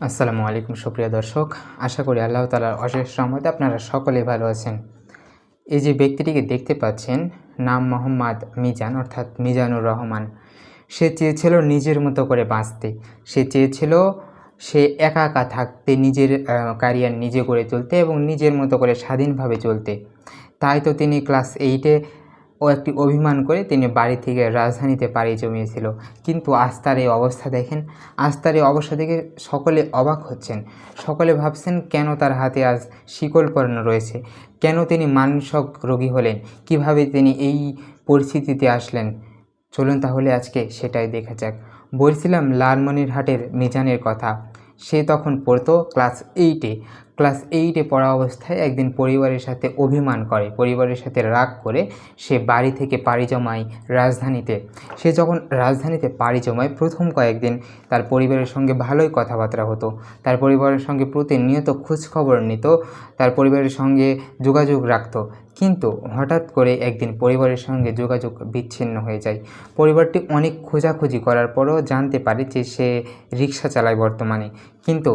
আসসালামু আলাইকুম, সুপ্রিয় দর্শক। আশা করি আল্লাহ তালার অশেষ রহমতে আপনারা সকলেই ভালো আছেন। এই যে ব্যক্তিটিকে দেখতে পাচ্ছেন, নাম মোহাম্মদ মিজান, অর্থাৎ মিজানুর রহমান। সে চেয়েছিল নিজের মতো করে বাঁচতে। সে চেয়েছিল সে একা একা থাকতে, নিজের ক্যারিয়ার নিজে করে চলতে এবং নিজের মতো করে স্বাধীনভাবে চলতে। তাই তো তিনি ক্লাস এইটে ও একটি অভিমান করে তিনি বাড়ি থেকে রাজধানীতে পাড়ি জমিয়েছিল। কিন্তু আস্তার তার এই অবস্থা দেখেন, আস্তার তার এই অবস্থা দেখে সকলে অবাক হচ্ছেন। সকলে ভাবছেন, কেন তার হাতে আজ শিকল পরানো রয়েছে? কেন তিনি মানসিক রোগী হলেন? কীভাবে তিনি এই পরিস্থিতিতে আসলেন? চলুন তাহলে আজকে সেটাই দেখা যাক। বলছিলাম, লালমনিরহাটের মিজানের কথা। সে তখন পড়তো ক্লাস এইটে। ক্লাস এইটে পড়া অবস্থায় একদিন পরিবারের সাথে অভিমান করে, পরিবারের সাথে রাগ করে সে বাড়ি থেকে পাড়ি জমায় রাজধানীতে। সে যখন রাজধানীতে পাড়ি জমায়, প্রথম কয়েকদিন তার পরিবারের সঙ্গে ভালোই কথাবার্তা হতো। তার পরিবারের সঙ্গে প্রতিনিয়ত খোঁজখবর নিত, তার পরিবারের সঙ্গে যোগাযোগ রাখত। কিন্তু হঠাৎ করে একদিন পরিবারের সঙ্গে যোগাযোগ বিচ্ছিন্ন হয়ে যায়। পরিবারটি অনেক খোঁজাখুঁজি করার পরও জানতে পারে যে সে রিক্সা চালায় বর্তমানে। কিন্তু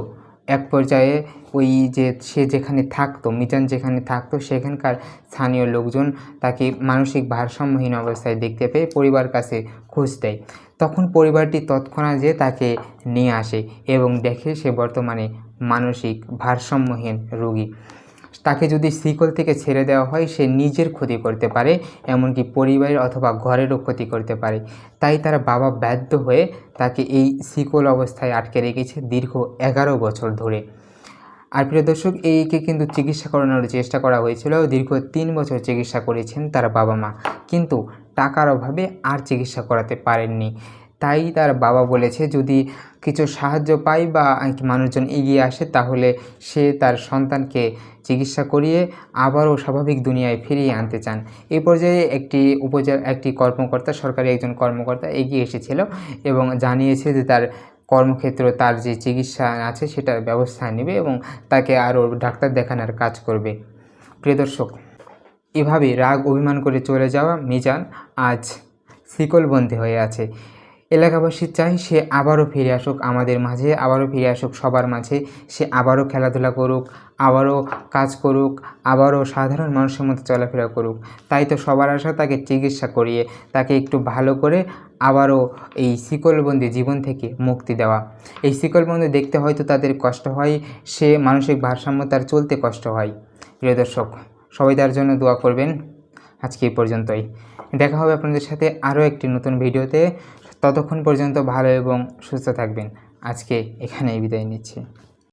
এক পর্যায়ে ওই যে সে যেখানে থাকতো, মিজান যেখানে থাকতো, সেখানকার স্থানীয় লোকজন তাকে মানসিক ভারসাম্যহীন অবস্থায় দেখতে পেয়ে পরিবার কাছে খোঁজ দেয়। তখন পরিবারটি তৎক্ষণাৎ যে তাকে নিয়ে আসে এবং দেখে সে বর্তমানে মানসিক ভারসাম্যহীন রোগী। তাকে যদি শিকল থেকে ছেড়ে দেওয়া হয়, সে নিজের ক্ষতি করতে পারে, এমনকি পরিবারের অথবা ঘরেরও ক্ষতি করতে পারে। তাই তার বাবা ব্যর্থ হয়ে তাকে এই শিকল অবস্থায় আটকে রেখেছে দীর্ঘ এগারো বছর ধরে। আর প্রিয় দর্শক এইকে কিন্তু চিকিৎসা করানোর চেষ্টা করা হয়েছিল। দীর্ঘ তিন বছর চিকিৎসা করেছেন তার বাবা মা। কিন্তু টাকার অভাবে আর চিকিৎসা করাতে পারেননি। তাই তার বাবা বলেছে, যদি কিছু সাহায্য পায় বা মানুষজন এগিয়ে আসে, তাহলে সে তার সন্তানকে চিকিৎসা করিয়ে আবারও স্বাভাবিক দুনিয়ায় ফিরিয়ে আনতে চান। এই পর্যায়ে একটি উপজেলা, একটি কর্মকর্তা, সরকারি একজন কর্মকর্তা এগিয়ে এসেছিল এবং জানিয়েছে যে তার কর্মক্ষেত্র, তার যে চিকিৎসা আছে সেটার ব্যবস্থা নেবে এবং তাকে আরও ডাক্তার দেখানোর কাজ করবে। প্রিয় দর্শক এভাবে রাগ অভিমান করে চলে যাওয়া মিজান আজ শিকলবন্দি হয়ে আছে। এলাকাবাসী চাই সে আবারও ফিরে আসুক আমাদের মাঝে, আবারও ফিরে আসুক সবার মাঝে। সে আবারও খেলাধুলা করুক, আবারও কাজ করুক, আবারও সাধারণ মানুষের মতো চলাফেরা করুক। তাই তো সবার আশা তাকে চিকিৎসা করিয়ে, তাকে একটু ভালো করে আবারও এই শিকলবন্দি জীবন থেকে মুক্তি দেওয়া। এই শিকলবন্দি দেখতে হয়তো তাদের কষ্ট হয়, সে মানসিক ভারসাম্য তার চলতে কষ্ট হয়। প্রিয় দর্শক, সবাই তার জন্য দোয়া করবেন। আজকে এই পর্যন্তই। দেখা হবে আপনাদের সাথে আরও একটি নতুন ভিডিওতে। ততক্ষণ পর্যন্ত ভালো এবং সুস্থ থাকবেন। আজকে এখানেই বিদায় নিচ্ছি।